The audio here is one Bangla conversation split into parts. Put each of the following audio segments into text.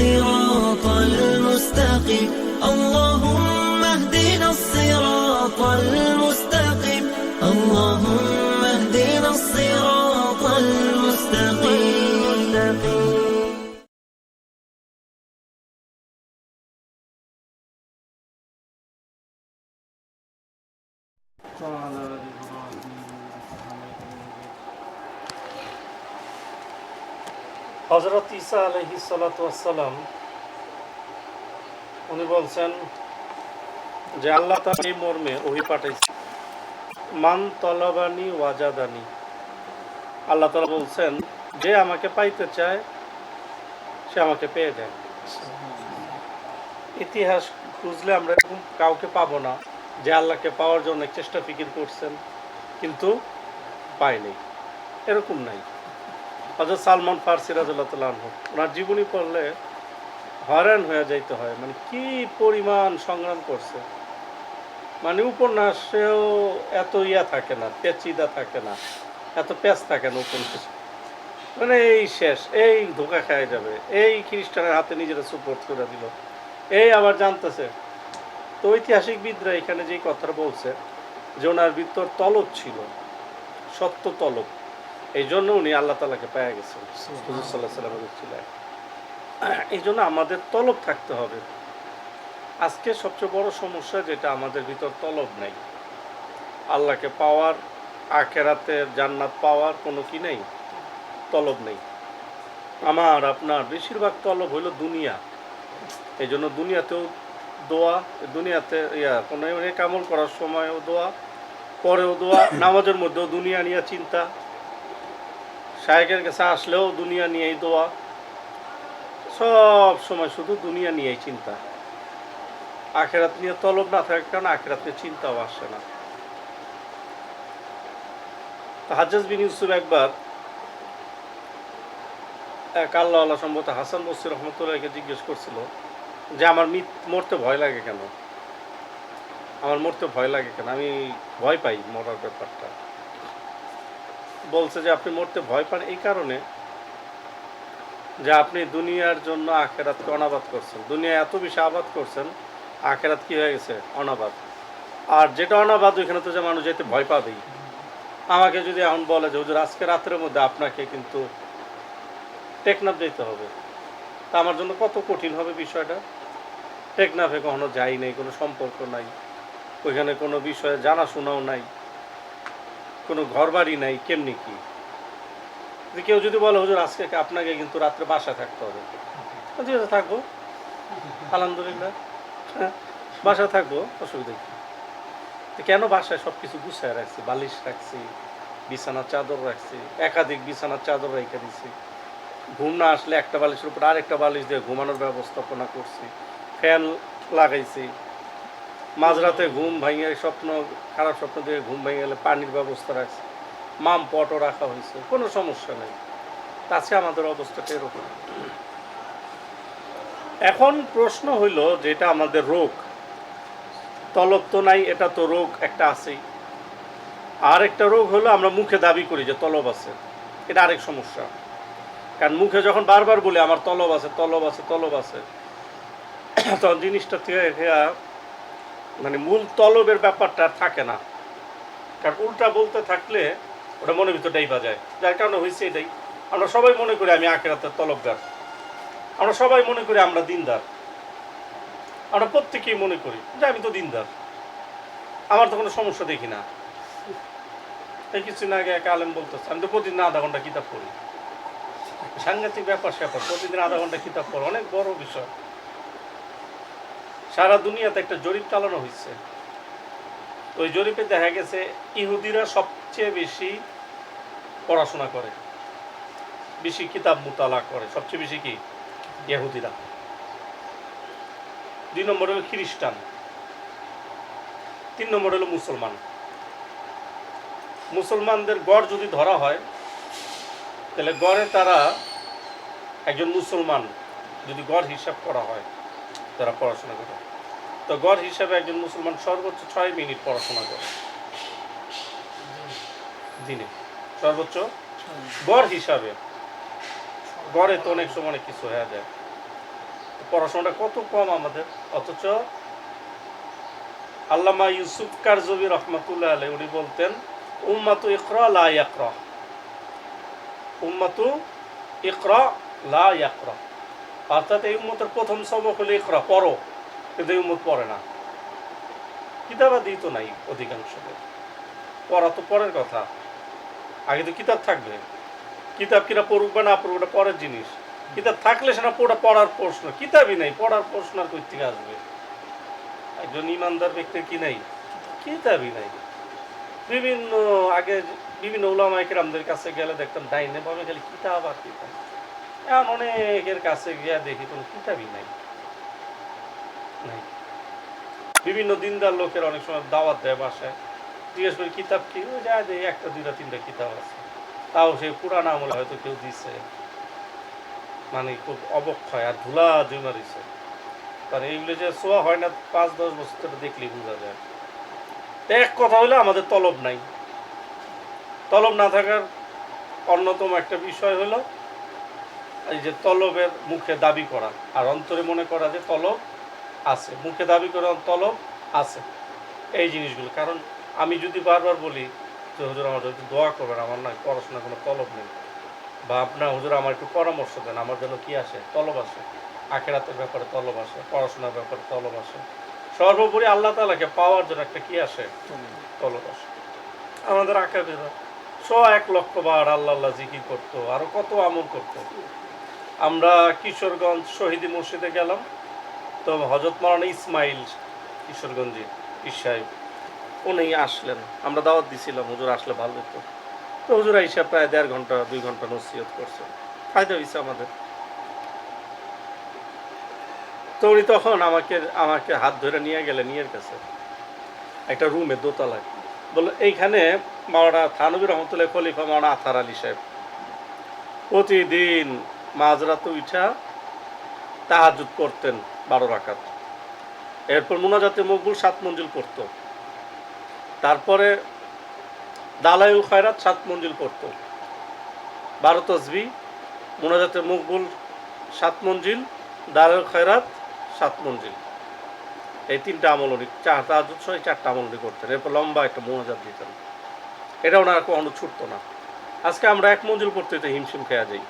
الصراط المستقيم. اللهم হজরত ঈসা আলহি সালাম উনি বলছেন যে আল্লাহ তার এই মর্মে ওহি পাঠাইছে, মান তলাবানি ওয়াজাদানি। আল্লাহ তালা বলছেন, যে আমাকে পাইতে চায়, সে আমাকে পেয়ে যায়। ইতিহাস খুঁজলে আমরা এরকম কাউকে পাবো না যে আল্লাহকে পাওয়ার জন্য চেষ্টা ফিকির করছেন, কিন্তু পায়নি এরকম নাই। হজরত সালমান ফার্সি রাজুল্লাহ ওনার জীবনী পড়লে হয়রান হয়ে যাইতে হয় মানে কি পরিমাণ সংগ্রাম করছে। মানে উপন্যাসেও এত ইয়া থাকে না, পেচিদা থাকে না, এত পেঁচ থাকে না উপন্যাস। মানে এই শেষ, এই ধোকা খায় যাবে, এই খ্রিস্টানের হাতে নিজেরা সুপোর্ট করে দিল, এই আবার জানতেছে। তো ঐতিহাসিকবিদরা এখানে যেই কথাটা বলছে, যে ওনার ভিতর তলব ছিল, সত্য তলব। এই জন্য উনি আল্লাহ তালাকে পেয়ে গেছেন। হুজুর সাল্লাহ সাল্লামের ছিল এই জন্য আমাদের তলব থাকতে হবে। আজকে সবচেয়ে বড় সমস্যা যেটা আমাদের ভিতর তলব নেই। আল্লাহকে পাওয়ার, আখেরাতের জান্নাত পাওয়ার কোনো কি নেই? তলব নেই। আমার, আপনার বেশিরভাগ তলব হইল দুনিয়া। এই জন্য দুনিয়াতেও দোয়া, দুনিয়াতে ইয়া, কোনো কামল করার সময়ও দোয়া, পরেও দোয়া, নামাজের মধ্যেও দুনিয়া নিয়ে চিন্তা। শায়েকের কাছে আসলেও দুনিয়া নিয়েই দোয়া। সব সময় শুধু দুনিয়া নিয়েই চিন্তা। আখেরাত নিয়ে তলব না থাকার কারণে আখেরাত নিয়ে চিন্তাও আসে না। তো হাজ্জাজ বিন ইউসুফ একবার এক আল্লাহ আল্লাহ সম্ভবত হাসান বসির রহমতুল্লাহকে জিজ্ঞেস করছিল যে, আমার মরতে ভয় লাগে কেন? আমার মরতে ভয় লাগে কেন? আমি ভয় পাই মরার ব্যাপারটা। বলছে যে আপনি মরতে ভয় পান এই কারণে যে আপনি দুনিয়ার জন্য আখেরাতকে অনাবাদ করছেন। দুনিয়া এত বেশি আবাদ করছেন, আখেরাত কি হয়ে গেছে? অনাবাদ। আর যেটা অনাবাদ, ওইখানে তো যে মানুষ যেতে ভয় পাবেই। আমাকে যদি এখন বলে যে, হুজুর, আজকে রাতের মধ্যে আপনাকে কিন্তু টেকনাফ যেতে হবে। তা আমার জন্য কত কঠিন হবে বিষয়টা। টেকনাফে কখনো যাই নাই, কোনো সম্পর্ক নাই। ওইখানে কোনো বিষয়ে জানাশোনাও নাই। কোনো ঘর বাড়ি নাই, কেমনি কি? কেউ যদি বলে, হুজুর, আজকে আপনাকে কিন্তু রাত্রে বাসায় থাকতে হবে? ঠিক আছে, থাকব। আলহামদুলিল্লাহ। হ্যাঁ বাসায় থাকব, অসুবিধা কি? তো কেন বাসায় সব কিছু গুছায় রাখছি? বালিশ রাখছি, বিছানার চাদর রাখছি, একাধিক বিছানার চাদর রেখে দিছি। ঘুম না আসলে একটা বালিশের উপর আরেকটা বালিশ দিয়ে ঘুমানোর ব্যবস্থাপনা করছি, ফ্যান লাগাইছি মাঝরাতে ঘুম ভাঙে স্বপ্ন, খারাপ স্বপ্ন দিয়ে ঘুম ভেঙে গেলে পানির ব্যবস্থা রাখছে। মাম পটও রাখা হয়েছে, কোনো সমস্যা নেই। তাছে আমাদের অবস্থাটা এরকম। এখন প্রশ্ন হইল যেটা আমাদের রোগ। তলব তো নাই, এটা তো রোগ একটা আছেই। আর একটা রোগ হলো আমরা মুখে দাবি করি যে তলব আছে। এটা আরেক সমস্যা। কারণ মুখে যখন বারবার বলি, আমার তলব আছে তলব আছে তলব আছে, তখন জিনিসটা থেকে মানে মূল তলবের ব্যাপারটা থাকে না। কারণ উল্টা বলতে থাকলে ওটা মনের ভিতরটাই বাজায়। যার কারণে হয়েছে এটাই। আমরা সবাই মনে করি আমি আখেরাতের তলবগার আমরা সবাই মনে করি আমরা দিনদার। আমরা প্রত্যেকেই মনে করি যে আমি তো দিনদার। আমার তো কোনো সমস্যা দেখি না। এই কিছুদিন আগে এক আলেম বলতেছে, আমি তো প্রতিদিন আধা ঘণ্টা কিতাব পড়ি। সাংঘাতিক ব্যাপার স্যাপার প্রতিদিন আধা ঘণ্টা কিতাব পড়ো অনেক বড় বিষয়। সারা দুনিয়াতে একটা জরিপ চালানো হয়েছে। ওই জরিপে দেখা গেছে, ইহুদিরা সবচেয়ে বেশি পড়াশোনা করে, বেশি কিতাব মোতালা করে, সবচেয়ে বেশি কি? ইহুদিরা। দুই নম্বর হলো খ্রিস্টান, তিন নম্বর হলো মুসলমান। মুসলমানদের গড় যদি ধরা হয়, তাহলে গড়ে তারা একজন মুসলমান যদি গড় হিসাব করা হয়, তারা পড়াশোনা করে। তো গড় হিসাবে একজন মুসলমান সর্বোচ্চ ছয় মিনিট পড়াশোনা করে। দিনে। সর্বোচ্চ গড় হিসাবে। গড়ে তো অনেক সময় অনেক কিছু হয়ে যায়। পড়াশোনাটা কত কম আমাদের? অথচ আল্লামা ইউসুফ কারজবি রহমতুল্লাহ আলাই উনি বলতেন, উম্মাতু ইকরা লা ইয়াকরা। উম্মাতু ইকরা লা ইয়াকরা। অর্থাৎ এই উম্মতের প্রথম সবক হলো ইকরা, পড়ো। এই উম্মত পড়ে না। কিতাবাদি তো নাই অধিকাংশ পড়া তো পরের কথা। আগে তো কিতাব থাকবে। কিতাব কিনা পড়ুক বা না পড়ুক, ওটা পরের জিনিস। কিতাব থাকলে সেটা পড়া, পড়ার প্রশ্ন। কিতাবই নাই, পড়ার প্রশ্ন আর কই আসবে? একজন ইমানদার ব্যক্তির কি নাই? কিতাবই নাই। বিভিন্ন আগে বিভিন্ন ওলামাইকেরামদের কাছে গেলে দেখতাম, ডাইনে বামে গেলে কিতাব আর কিতাব। এমন অনেকের কাছে গিয়া দেখি কোনো কিতাবই নাই। নাই। বিভিন্ন দিনদার লোকের অনেক সময় দাওয়াত দেয় বাসায়। জিজ্ঞেস করি, কিতাব কি? ও যা একটা, দুইটা, তিনটা কিতাব আছে। তাও সে পুরান আমলে হয়তো কেউ দিছে। মানে খুব অবক্ষয় আর ধুলা জমা রয়েছে কারণ এইগুলো যে শোয়া হয় না, পাঁচ, দশ বছর ধরে দেখলেই বোঝা যায়। এক কথা হলো, আমাদের তলব নাই। তলব না থাকার অন্যতম একটা বিষয় হলো, এই যে তলবের মুখে দাবি করা। আর অন্তরে মনে করা যে তলব আছে, মুখে দাবি করা তলব আছে এই জিনিসগুলো। কারণ আমি যদি বারবার বলি যে, হুজুর, আমার একটু দোয়া করবেন, আমার না পড়াশোনা কোনো তলব নেই। বা আপনার হুজুর, আমার একটু পরামর্শ দেন, আমার জন্য কি আসে? তলব আসে। আখেরাতের ব্যাপারে তলব আসে, পড়াশোনার ব্যাপারে তলব আসে। সর্বোপরি আল্লাহ তালাকে পাওয়ার জন্য একটা কি আসে? তলব আসে। আমাদের আঁকাবেরা শ এক লক্ষ বার আল্লাহ আল্লাহ জিকির করতো আরও কত আমল করতো। আমরা কিশোরগঞ্জ শহীদি মসজিদে গেলাম। তো হজরত মারানা ইসমাইল কিশোরগঞ্জে, পীর উনি আসলেন। আমরা দাওয়াত দিছিলাম, হুজুর আসলে ভালো হতো তো হুজুর আইসা প্রায় দেড় ঘণ্টা, দুই ঘণ্টা নসিহত করছে। ফায়দা হয়েছে আমাদের। তো উনি তখন আমাকে আমাকে হাত ধরে নিয়ে গেলেন নিয়ের কাছে। একটা রুমে দোতলায়। বলল, এইখানে মাওড়া থানবী রহমতুল্লাহ খলিফা মাওড়া আথার আলী সাহেব। প্রতিদিন মাঝরাত উঠা তাহাজুদ করতেন বারো রাকাত। এরপর মোনাজাতে মকবুল সাত মঞ্জিল পড়তো। তারপরে দালায়ুল খয়রাত সাত মঞ্জিল পড়তো। বারো তসবি মোনাজাতে মকবুল সাত মঞ্জিল দালায়ুল খয়রাত সাত মঞ্জিল। এই তিনটা আমল উনি চার তাহাজুদ সহ এই চারটা আমল উনি করতেন। এরপর লম্বা একটা মোনাজাত দিতেন। এটা ওনার কখনো ছুটতো না। আজকে আমরা এক মঞ্জিল পড়তে হিমশিম খেয়া যাই।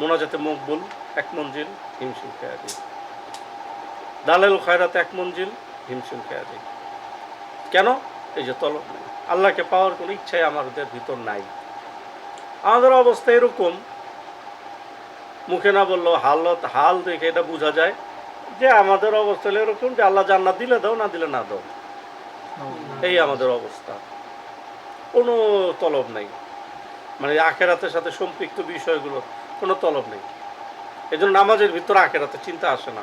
মোনাজাতে মকবুল এক মঞ্জিল, হিমশিম খেয়া যাই দালাল খয়রাত এক মঞ্জিল, হিমশিম খেয়া যাই কেন? এই যে তলব নেই। আল্লাহকে পাওয়ার কোনো ইচ্ছাই আমাদের ভিতর নাই। আমাদের অবস্থা এরকম। মুখে না বলল হালত হাল দেখে এটা বোঝা যায় যে আমাদের অবস্থা হলো এরকম যে আল্লাহ জান্নাত দিলে দাও, না দিলে না দাও। এই আমাদের অবস্থা। কোনো তলব নাই। মানে আখেরাতের সাথে সম্পৃক্ত বিষয়গুলো কোনো তলব নেই। এই জন্য নামাজের ভিতর আখেরাতে চিন্তা আসে না।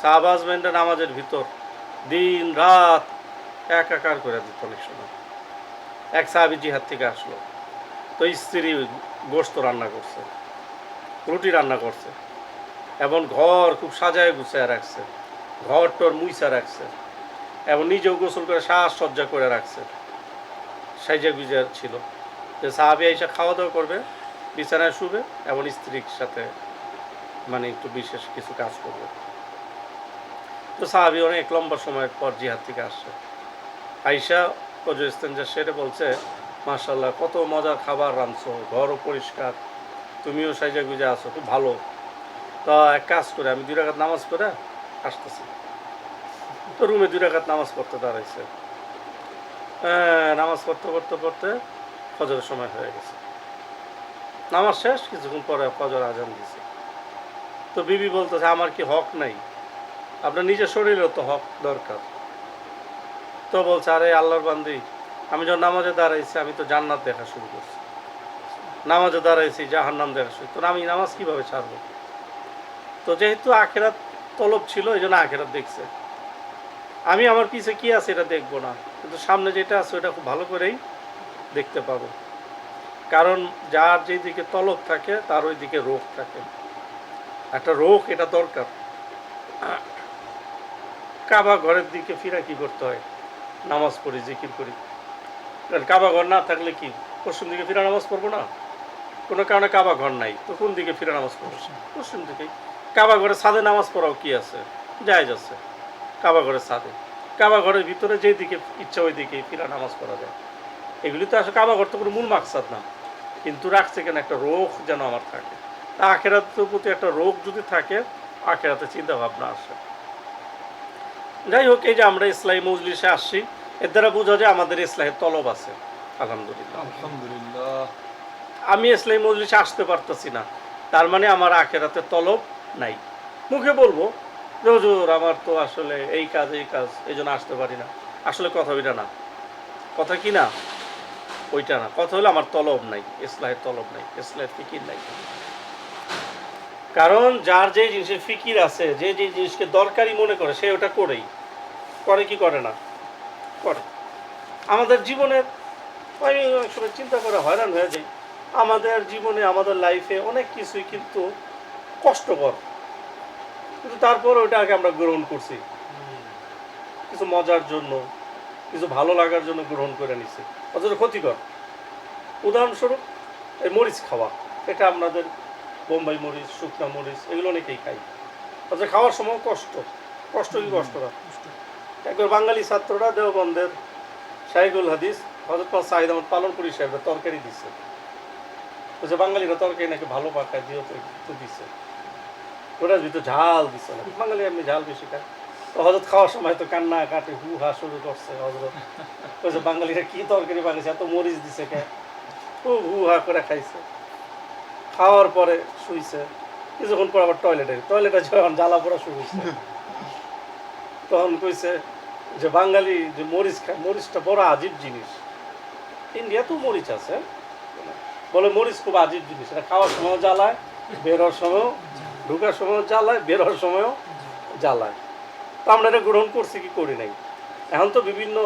শাহবাজ ব্যান্ডের নামাজের ভিতর দিন, রাত একাকার করে দিত অনেক সময় এক সাহাবি জিহাদ থেকে আসলো। তো স্ত্রী গোস্ত রান্না করছে, রুটি রান্না করছে, এবং ঘর খুব সাজায় গুছায় রাখছে ঘর টর মুইসা রাখছে, এবং নিজেও গোসল করে সাজসজ্জা করে রাখছে। সাইজা গুজা ছিল। যে সাহাবি এসে খাওয়া দাওয়া করবে বিছানায় শুবে এবং স্ত্রীর সাথে মানে একটু বিশেষ কিছু কাজ করবে। তো সাহাবি অনেক লম্বা সময়ের পর জিহাদ থেকে আসছে। আইসা ইস্তেঞ্জা সেরে বলছে মার্শাল্লাহ কত মজার খাবার রাঁধছো ঘরও পরিষ্কার তুমিও সাইজা গুজা আছো খুব ভালো। তা এক কাজ করে আমি দুই রাখাত নামাজ পড়ে আসতেছি। তো রুমে দুই রাখাত নামাজ পড়তে দাঁড়াইছে। হ্যাঁ, নামাজ পড়তে পড়তে পড়তে ফজরের সময় হয়ে গেছে। নামাজ শেষ, কিছুক্ষণ পরে ফজর আজান দিছে। তো বিবি বলতেছে, আমার কি হক নাই? আপনার নিজের শরীরেও তো হক দরকার। তো বলছে, আরে আল্লাহর বান্দি, আমি যখন নামাজে দাঁড়াইছি, আমি তো জান্নাত দেখা শুরু করছি। নামাজে দাঁড়াইছি, জাহান্নাম দেখা শুরু। তো আমি নামাজ কীভাবে ছাড়বো? তো যেহেতু আখেরাত তলব ছিল, এই জন্য আখেরাত দেখছে। আমি আমার পিছে কি আছে এটা দেখব না, কিন্তু সামনে যেটা আছে, ওটা খুব ভালো করেই দেখতে পাবো। কারণ যার যেদিকে তলব থাকে তার ওই দিকে রোগ থাকে। একটা রোগ এটা দরকার। কাবা ঘরের দিকে ফিরা কি করতে হয়? নামাজ পড়ি জিকির করি। কারণ কাবা ঘর না থাকলে কি? পশ্চিম দিকে ফিরা নামাজ পড়ব না? কোনো কারণে কাবা ঘর নাই তো কোন দিকে ফিরা নামাজ পড়ব? পশ্চিম দিকে। কাবা ঘরে ছাদে নামাজ পড়াও কি আছে? জায়েজ আছে। কাবা ঘরের ছাদে। কাবা ঘরের ভিতরে যেই দিকে ইচ্ছা ওই দিকে ফিরা নামাজ পড়া যায়। এগুলি তো আসলে কাবা ঘর তো কোনো মূল মাকসাদ না। কিন্তু রাখছে কেন? একটা রোগ যেন আমার থাকে। তা আখেরাতের প্রতি একটা রোগ যদি থাকে আখেরাতে চিন্তা ভাবনা আসে। যাই হোক এই যে আমরা ইসলামী মজলিসে আসছি এর দ্বারা বোঝা যায় আমাদের ইসলামের তলব আছে। আলহামদুলিল্লাহ। আলহামদুলিল্লাহ। আমি ইসলামী মজলিসে আসতে পারতেছি না। তার মানে আমার আখেরাতে তলব নাই। মুখে বলব যে হুজুর আমার তো আসলে এই কাজ এই কাজ এই জন্য আসতে পারি না। আসলে কথা ওইটা না। কথা কি না? ওইটা না। কথা হলো আমার তলব নাই ইসলাহের তলব নাই ইসলাহের ফিকির নাই। কারণ যার যে জিনিসের ফিকির আছে যে যে জিনিসকে দরকারি মনে করে সে ওটা করেই। করে কি করে না? করে। আমাদের জীবনের আমি সময় চিন্তা করে হয়রান হয়ে যাই। আমাদের জীবনে আমাদের লাইফে অনেক কিছুই কিন্তু কষ্টকর। কিন্তু তারপর ওইটাকে আমরা গ্রহণ করছি। কিছু মজার জন্য কিছু ভালো লাগার জন্য গ্রহণ করে নিছি। অথচ ক্ষতিকর। উদাহরণস্বরূপ, এই মরিচ খাওয়া, এটা আমাদের বোম্বাই মরিচ, শুকনা মরিচ, এগুলো অনেকেই খাই অথচ খাওয়ার সময় কষ্ট কষ্ট কি কষ্ট না? একবার বাঙালি ছাত্ররা দেওবন্দের শাহিগুল হাদিস হজরত সাহিদ আহমদ পালনপুরি সাহেবের তরকারি দিচ্ছে বলছে বাঙালিরা তরকারি নাকি ভালো পাকায় দিও তো দিছে। ওটার ভিতর ঝাল দিচ্ছে না বাঙালি এমনি ঝাল বেশি খায়। তো হজরত খাওয়ার সময় তো কান্না কাটে হু হা শুরু করছে হজরত। বলছে বাঙালিরা কি তরকারি বানিয়েছে এত মরিচ দিছে কে? খুব হু হা করে খাইছে। খাওয়ার পরে শুইছে। কিছুক্ষণ পর আবার টয়লেটে টয়লেটে যখন জ্বালা পড়া শুরু হয়েছে তখন কইছে যে বাঙালি যে মরিচ খায় মরিচটা বড় আজীব জিনিস। ইন্ডিয়াতেও মরিচ আছে। বলে মরিচ খুব আজীব জিনিস। এটা খাওয়ার সময়ও জ্বালায় বেরোর সময়ও ঢুকার সময়ও জ্বালায় বেরোর সময়ও জ্বালায়। তো আমরা এটা গ্রহণ করছি কি করি নাই? এখন তো বিভিন্ন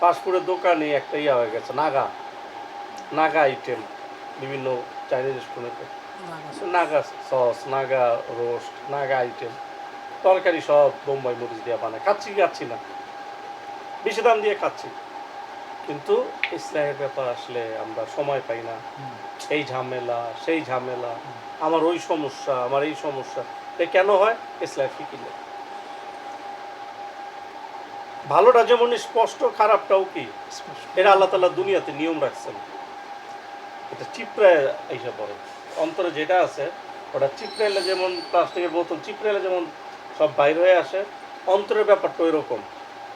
ফাস্টফুডের দোকানে একটা ইয়া হয়ে গেছে নাগা। নাগা আইটেম বিভিন্ন চাইনিজ রেস্টুরেন্টে Naga sauce Naga roast Naga item তরকারি সব বোম্বাই মরিচ দিয়ে বানায়। খাচ্ছি খাচ্ছি না? বেশি দাম দিয়ে খাচ্ছি। কিন্তু ইসলামের ব্যাপার আসলে আমরা সময় পাই না। এই ঝামেলা সেই ঝামেলা। আমার ওই সমস্যা আমার এই সমস্যা। কেন হয়? ইসলাম নেই। ভালোটা যেমন স্পষ্ট খারাপটাও কি? এটা আল্লাহ তালা দুনিয়াতে নিয়ম রাখছেন। এটা চিপড়ায় এইসব পড়ে। অন্তরে যেটা আছে ওটা চিপড়াইলে যেমন প্লাস্টিকের বোতল চিপড়াইলে যেমন সব বাইর হয়ে আসে অন্তরের ব্যাপারটা ওই রকম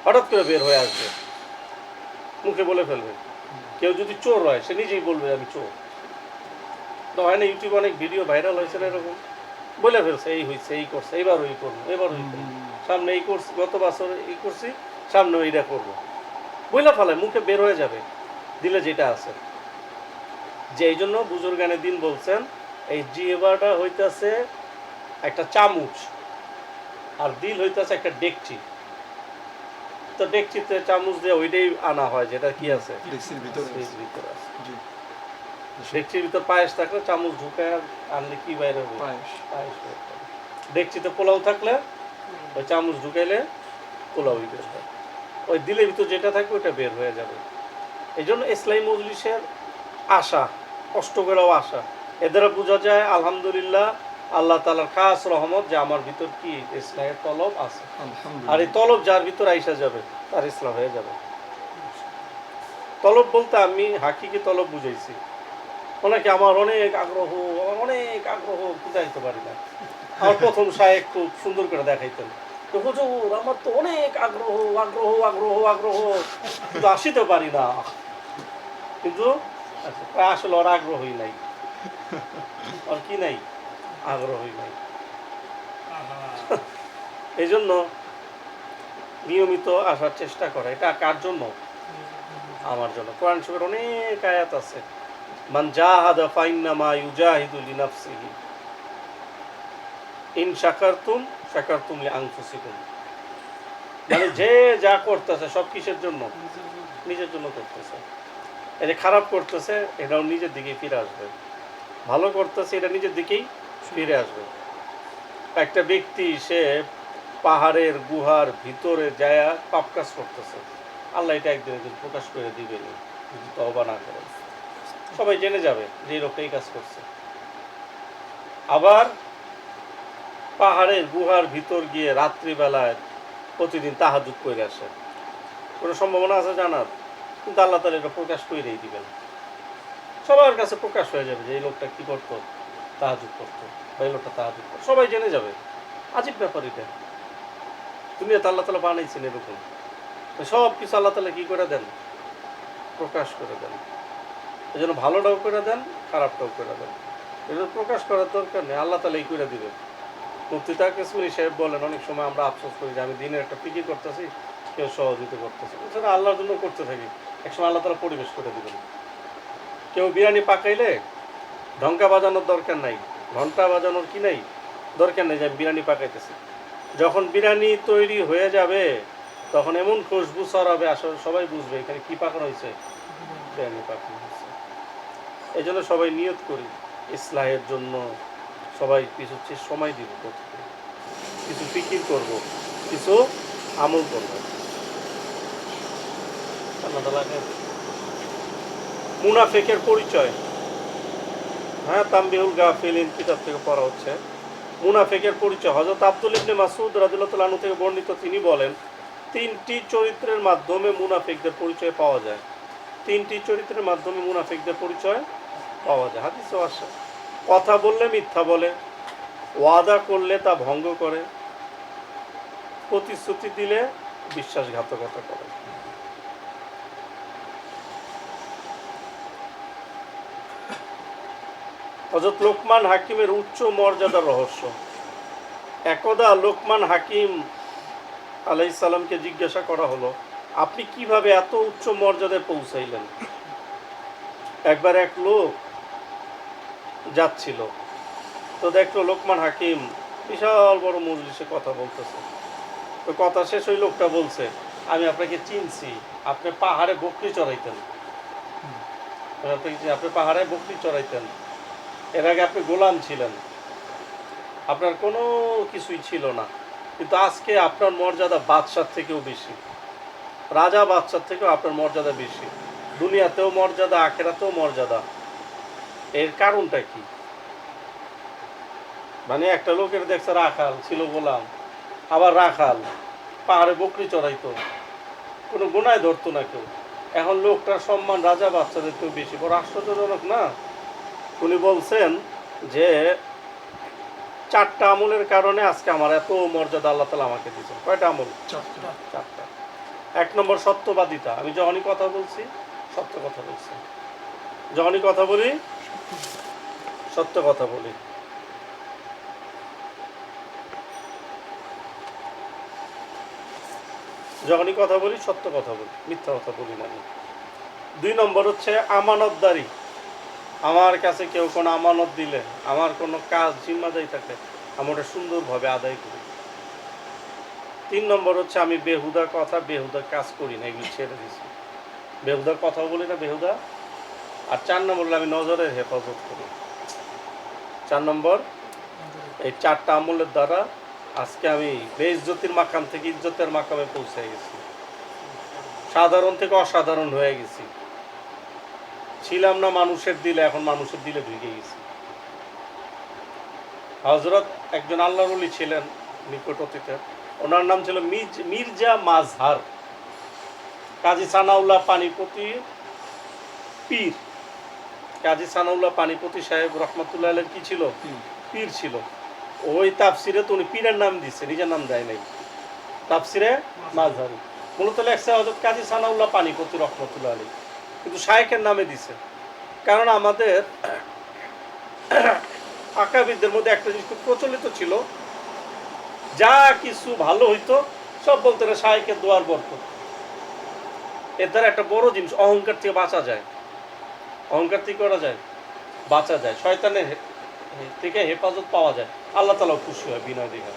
হঠাৎ করে বের হয়ে আসবে। মুখে বলে ফেলবে। কেউ যদি চোর হয় সে নিজেই বলবে আমি চোর। তো হয় না ইউটিউবে অনেক ভিডিও ভাইরাল হয়েছে এরকম? বলে ফেলছে এই হয়েছে এই করছে এবার ওই করব এবার ওই করব। সামনে এই করছি গত বছর এই করছি সামনে এইটা করব। বইলা ফেলে মুখে বের হয়ে যাবে দিলে যেটা আছে। যে এই জন্য বুজুর্গানের দিন বলছেন এই জিহ্বাটা হইতাছে একটা চামচ আর দিল হইতাছে একটা ডেকচি। তো ডেকচিতে চামচ দিয়ে ওইটাই আনা হয় যেটা কি আছে? ভিতরে আছে। ডেকচির ভিতর পায়েস থাকলে চামচ ঢুকায় আনলে কি বাইরে হবে? পায়েস। পায়েস ডেকচিতে পোলাও থাকলে ওই চামচ ঢুকাইলে পোলাওই বের হয় ওই দিলের ভিতর যেটা থাকবে ওটা বের হয়ে যাবে। এই জন্য ইসলামী মজলিসের আশা কষ্ট করেও আশা। এদের বোঝা যায় আলহামদুলিল্লাহ আল্লাহ তালার খাস রহমত যে আমার ভিতর কি ইসলামের তলব আছে। আর এই তলব যার ভিতর আইসা যাবে তার ইসলাম হয়ে যাবে। তলব বলতে আমি হাকিকে তলব বুঝাইছি। অনেকে আমার অনেক আগ্রহ আমার অনেক আগ্রহ বুঝাইতে পারি না। আমার প্রথম সাহেব খুব সুন্দর করে দেখাইতেন। হুজুর, আমার তো অনেক আগ্রহ আগ্রহ আগ্রহ আগ্রহ। কিন্তু আসিতে পারি না। কিন্তু আসলে ওর আগ্রহই নাই। আর কি নাই? আগ্রহই নাই। এই জন্য নিয়মিত আসার চেষ্টা করে, এটা কার জন্য? আমার জন্য। কোরআন শরীফের অনেক আয়াত আছে। মান জাহাদা ফাইন্নামা ইউজাহিদু লিনাফসিহি। ইন শাকারতুম শাকারতুম লিআনফুসিকুম মানে যে যা করতেছে, সব কিসের জন্য? নিজের জন্য করতেছে। এই যে খারাপ করতেছে, এটাও নিজের দিকেই ফিরে আসবে। ভালো করতেছে, এটা নিজের দিকেই ফিরে আসবে। একটা ব্যক্তি, সে পাহাড়ের গুহার ভিতরে যায় পাপ কাজ করতেছে। আল্লাহ এটা একদিন একদিন প্রকাশ করে দিবেন, যদি তবা না করে। সবাই জেনে যাবে যে এই লোকটা এই কাজ করছে। আবার পাহাড়ের গুহার ভিতর গিয়ে রাত্রিবেলায় প্রতিদিন তাহাজুদ করে আসে। কোনো সম্ভাবনা আছে জানার? কিন্তু আল্লাহ তালা এটা প্রকাশ করেই দিবেন। সবার কাছে প্রকাশ হয়ে যাবে যে এই লোকটা কী করতো তাহাজুদ করতো বা এই লোকটা তাহাজুদ করতো। সবাই জেনে যাবে। আজীব ব্যাপার এটা। দুনিয়াতে আল্লাহ তালা বানাইছেন এরকম। সব কিছু আল্লাহ তালা কি করে দেন? প্রকাশ করে দেন। এই জন্য ভালোটাও করে দেন, খারাপটাও করে দেন। এটা প্রকাশ করার দরকার নেই। আল্লাহ তালা এই করে দিবেন। মুফতি তাকিসমিনী সাহেব বলেন, অনেক সময় আমরা আফসোস করি যে আমি দিনের একটা ফিকির করতেছি, কেউ সহযোগিতা করতেছে। সেটা আল্লাহর জন্য করতে থাকি, একসময় আল্লাহ তালা পরিবেশ করে দিবেন। কেউ বিরিয়ানি পাকাইলে ঢঙ্কা বাজানোর দরকার নাই, ঘণ্টা বাজানোর কি নাই, দরকার নেই যে আমি বিরিয়ানি পাকাইতেছি। যখন বিরিয়ানি তৈরি হয়ে যাবে, তখন এমন খুশবু ছড়াবে, আসলে সবাই বুঝবে এখানে কী পাকানো হয়েছে। বিরিয়ানি পাকানো হয়েছে। এই জন্য সবাই নিয়ত করি, ইসলাহের জন্য সবাই কিছু সময় দিব। কিছু ফিকির করব, কিছু আমল করব। মুনাফেকের পরিচয়। হ্যাঁ তাম্বিহুল গাফিলিন কিতাব থেকে পড়া হচ্ছে। মুনাফেকের পরিচয় হজরত আব্দুল ইবনে মাসুদ আনহু থেকে বর্ণিত তিনি বলেন, তিনটি চরিত্রের মাধ্যমে মুনাফেকদের পরিচয় পাওয়া যায়। তিনটি চরিত্রের মাধ্যমে মুনাফেকদের পরিচয় পাওয়া যায়। হাদিসও আসে কথা বললে মিথ্যা বলে, ওয়াদা করলে তা ভঙ্গ করে, প্রতিশ্রুতি দিলে বিশ্বাসঘাতকতা করে। হজরত লোকমান হাকিমের উচ্চ মর্যাদার রহস্য। একদা লোকমান হাকিম আলাইসাল্লামকে জিজ্ঞাসা করা হলো, আপনি কীভাবে এত উচ্চ মর্যাদায় পৌঁছাইলেন? একবার এক লোক যাচ্ছিল। তো দেখল লোকমান হাকিম বিশাল বড় মজলিসে কথা বলতেছে। তো কথা শেষ ওই লোকটা বলছে আমি আপনাকে চিনছি আপনি পাহাড়ে বকরি চড়াইতেন। চিনি, আপনি পাহাড়ে বকরি চড়াইতেন। এর আগে আপনি গোলাম ছিলেন। আপনার কোনো কিছুই ছিল না। কিন্তু আজকে আপনার মর্যাদা বাদশার থেকেও বেশি। রাজা বাদশার থেকেও আপনার মর্যাদা বেশি। দুনিয়াতেও মর্যাদা আখেরাতেও মর্যাদা। এর কারণটা কি? মানে একটা লোকের দেখছে রাখাল ছিল গোলাম আবার রাখাল পাহাড়ে বকরি চড়াইতো কোনো গুনায় ধরতো না কেউ। এখন লোকটার সম্মান রাজা বাচ্চাদের কেউ বেশি বড় আশ্চর্যজনক না? উনি বলছেন যে চারটা আমলের কারণে আজকে আমার এত মর্যাদা আল্লাহ তালা আমাকে দিয়েছেন। কয়টা আমল? চারটা। এক নম্বর সত্যবাদিতা। আমি যখনই কথা বলছি সত্য কথা বলছি। যখনই কথা বলি সত্য কথা বলি। যখনই কথা বলি, সত্য কথা বলি, মিথ্যা কথা বলি না দুই নম্বর হচ্ছে আমানতদারি। আমার কাছে কেউ কোনো আমানত দিলে, আমার কোনো কাজ জিম্মাদারি থাকলে, আমি ওটা সুন্দরভাবে আদায় করি। তিন নম্বর হচ্ছে আমি বেহুদা কথা, বেহুদা কাজ করি না, এগুলো ছেড়ে দিছি। বেহুদা কথা বলি না, বেহুদা আর চার নম্বর আমি নজরের হেফাজত করি। চার নম্বর, এই চারটা আমলের দ্বারা আজকে আমি বেইজ্জতির মাকাম থেকে ইজ্জতের মাকামে পৌঁছে গেছি। সাধারণ থেকে অসাধারণ হয়ে গেছি। ছিলাম না মানুষের দিলে, এখন মানুষের দিলে ঢুকে গেছি। হজরত একজন আল্লাহর অলি ছিলেন নিকট অতীতের। ওনার নাম ছিল মির্জ- মির্জা মাজহার। কাজী সানাউল্লাহ পানিপতি পীর। কাজী সানাউল্লাহ পানিপতি সাহেব রহমতুল্লাহ আলের কি ছিল? পীর ছিল। ওই তাফসিরে তো উনি পীরের নাম দিচ্ছে নিজের নাম দেয় নাই। তাফসিরে মাজহারি মূলত লেখছে হজরত কাজী সানাউল্লাহ পানিপতি রহমতুল্লাহ আলী কিন্তু শায়েকের নামে দিছে। কারণ আমাদের আঁকাবিদদের মধ্যে একটা জিনিস খুব প্রচলিত ছিল যা কিছু ভালো হইতো সব বলতে না শায়েকের দোয়ার বরকত। এর দ্বারা একটা বড় জিনিস অহংকার থেকে বাঁচা যায়। অহংকার থেকে করা যায়, বাঁচা যায়, শয়তানের থেকে হেফাজত পাওয়া যায়। আল্লাহ তালাও খুশি হয়, বিনয় দেখা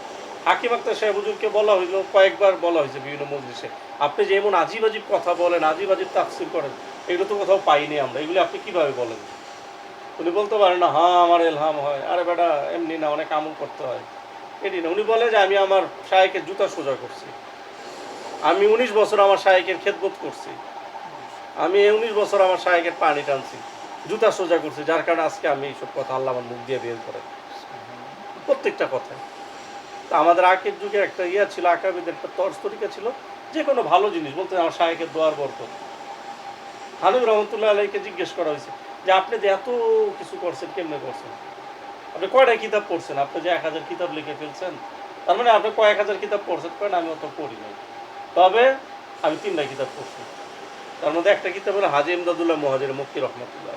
হাকিম আক্তার সাহেব হুজুরকে বলা হয়েছিল কয়েকবার বলা হয়েছে বিভিন্ন মজলিসে, আপনি যে এমন আজিব আজিব কথা বলেন, আজিব আজিব করেন, এগুলো তো কোথাও পাইনি আমরা, এগুলো আপনি কীভাবে বলেন? উনি বলতে পারেন, না হ্যাঁ আমার এলহাম হয়। আরে বেটা, এমনি না, অনেক আমল করতে হয়। এটি না, উনি বলে যে, আমি আমার শায়েকের জুতা সোজা করছি। আমি উনিশ বছর আমার শায়েকের খেদবোধ করছি। আমি উনিশ বছর আমার শায়েকের পানি টানছি, জুতা সোজা করছি, যার কারণে আজকে আমি এইসব কথা আল্লাহ আমার মুখ দিয়ে বের করে। প্রত্যেকটা কথা তা আমাদের আগের যুগে একটা ইয়া ছিল, আকাবিদের একটা তর্স তরিকা ছিল, যে কোনো ভালো জিনিস বলতে আমার শাহেকের দোয়ার বরকত। হানুর রহমতুল্লাহ আলাইকে জিজ্ঞেস করা হয়েছে যে, আপনি যে এত কিছু করছেন, কেমনে করছেন? আপনি কয়টা কিতাব পড়ছেন? আপনি যে এক হাজার কিতাব লিখে ফেলছেন, তার মানে আপনি কয়েক হাজার কিতাব পড়ছেন? কয়েন আমি অত পড়ি নাই। তবে আমি তিনটা কিতাব পড়ছি। তার মধ্যে একটা কিতাব হলো হাজি ইমদাদুল্লাহ মহাজের মুক্তি রহমতুল্লাহ।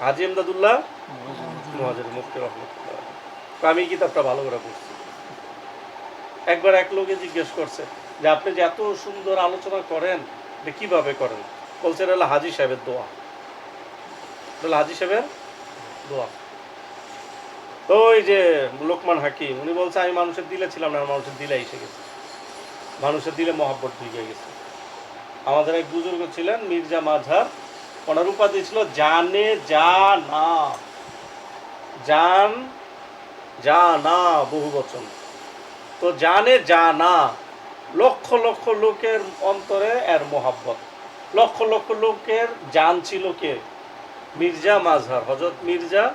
হাজি ইমদাদুল্লাহ মহাজের মুক্তি রহমতুল্লাহ। আমি কিতাবটা ভালো করে পড়ছি। একবার এক লোকে জিজ্ঞেস করছে যে, আপনি যে এত সুন্দর আলোচনা করেন, এটা কীভাবে করেন? বলছে, এটা হলো হাজি সাহেবের দোয়া। এটা হাজি সাহেবের দোয়া। ওই যে লোকমান হাকিম, উনি বলছে, আমি মানুষের দিলে ছিলাম না মানুষের দিলে এসে গেছে। মানুষের দিলে মহাব্বত ঢুকে গেছে। আমাদের এক বুজুর্গ ছিলেন মির্জা মাঝার ওনার উপাধি ছিল জানে যা না। জান যা না বহু বচন। তো জানে যা না লক্ষ লক্ষ লোকের অন্তরে এর মোহাব্বত। লক্ষ লক্ষ লোকের জান ছিল কে? মির্জা মাঝহার হজরত মির্জা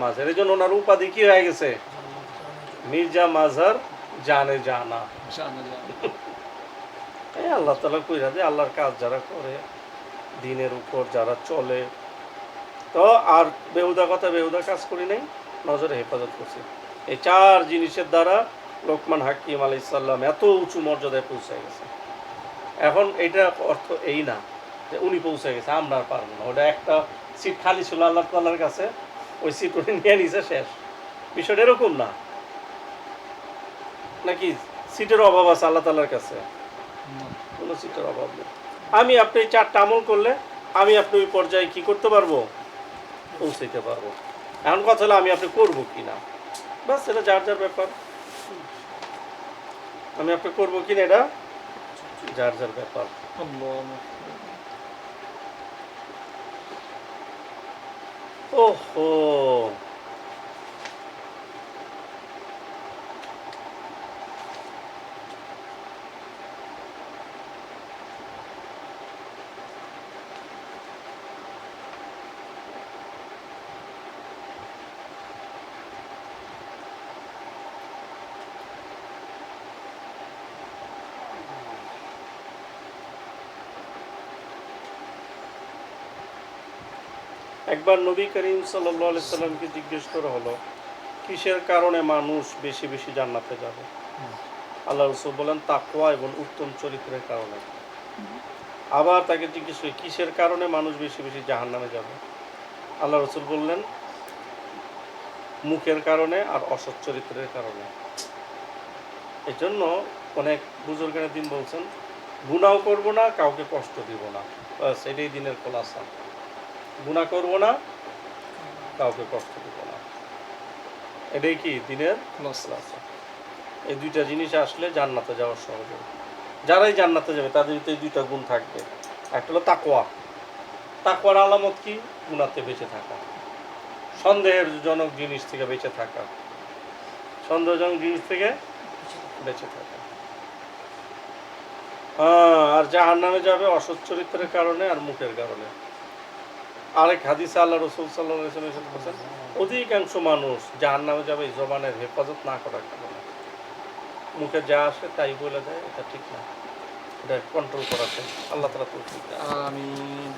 মাঝহার। এই জন্য ওনার উপাধি কি হয়ে গেছে? মির্জা মাঝহার জানে জানা এই আল্লাহ তালা কইরা যে আল্লাহর কাজ যারা করে, দিনের উপর যারা চলে। তো আর বেহুদা কথা বেহুদা কাজ করি নাই, নজরে হেফাজত করছি। এই চার জিনিসের দ্বারা লোকমান হাকিম আলাই সাল্লাম এত উঁচু মর্যাদায় পৌঁছে গেছে। এখন এটা অর্থ এই না যে উনি পৌঁছে গেছে, আমরা আর পারব না। ওটা একটা সিট খালি ছিল আল্লাহ তাল্লার কাছে, ওই সিট উনি নিয়ে নিছে শেষ। বিষয়টা এরকম না। নাকি সিটের অভাব আছে আল্লাহ তাল্লার কাছে? কোনো সিটের অভাব নেই। আমি আপনি চারটা আমল করলে আমি আপনি ওই পর্যায়ে কী করতে পারব? পৌঁছাইতে পারব। এখন কথা হলো আমি আপনি করব কি না? বাস, এটা যার যার ব্যাপার। আমি আপনি করব কি না এটা? যার যার ব্যাপার। ওহো! একবার নবী করিম সাল্লি সাল্লামকে জিজ্ঞেস করা হলো, কিসের কারণে মানুষ বেশি বেশি জান্নাতে যাবে? আল্লাহ রসুল বলেন, তাকওয়া এবং উত্তম চরিত্রের কারণে। আবার তাকে জিজ্ঞেস করি, কিসের কারণে মানুষ বেশি বেশি জাহান নামে যাবে? আল্লাহ রসুল বললেন, মুখের কারণে আর অসৎ চরিত্রের কারণে। এই জন্য অনেক বুজুর্গের দিন বলছেন গুণাও করব না, কাউকে কষ্ট দিব না। বাস এটাই দিনের খোলাসা। গুণা করব না, কাউকে কষ্ট দিব না। এটাই কি? দিনের এই দুইটা জিনিস আসলে জান্নাতে যাওয়ার সহজ যারাই জান্নাতে যাবে, তাদের এই দুইটা গুণ থাকবে। একটা হলো তাকোয়া তাকোয়ার আলামত কি? গুণাতে বেঁচে থাকা। সন্দেহের জনক জিনিস থেকে বেঁচে থাকা। সন্দেহজনক জিনিস থেকে বেঁচে থাকা। হ্যাঁ আর জাহার নামে যাবে অসৎ চরিত্রের কারণে আর মুখের কারণে। আরেক হাদিসে আল্লাহ রসুল সাল্লাহ বলছেন অধিকাংশ মানুষ যার নামে যাবে এই জবানের হেফাজত না করার কারণে। মুখে যা আসে তাই বলে দেয় এটা ঠিক না। এটা কন্ট্রোল করা চাই আল্লাহ তালা তো ঠিক আমিন।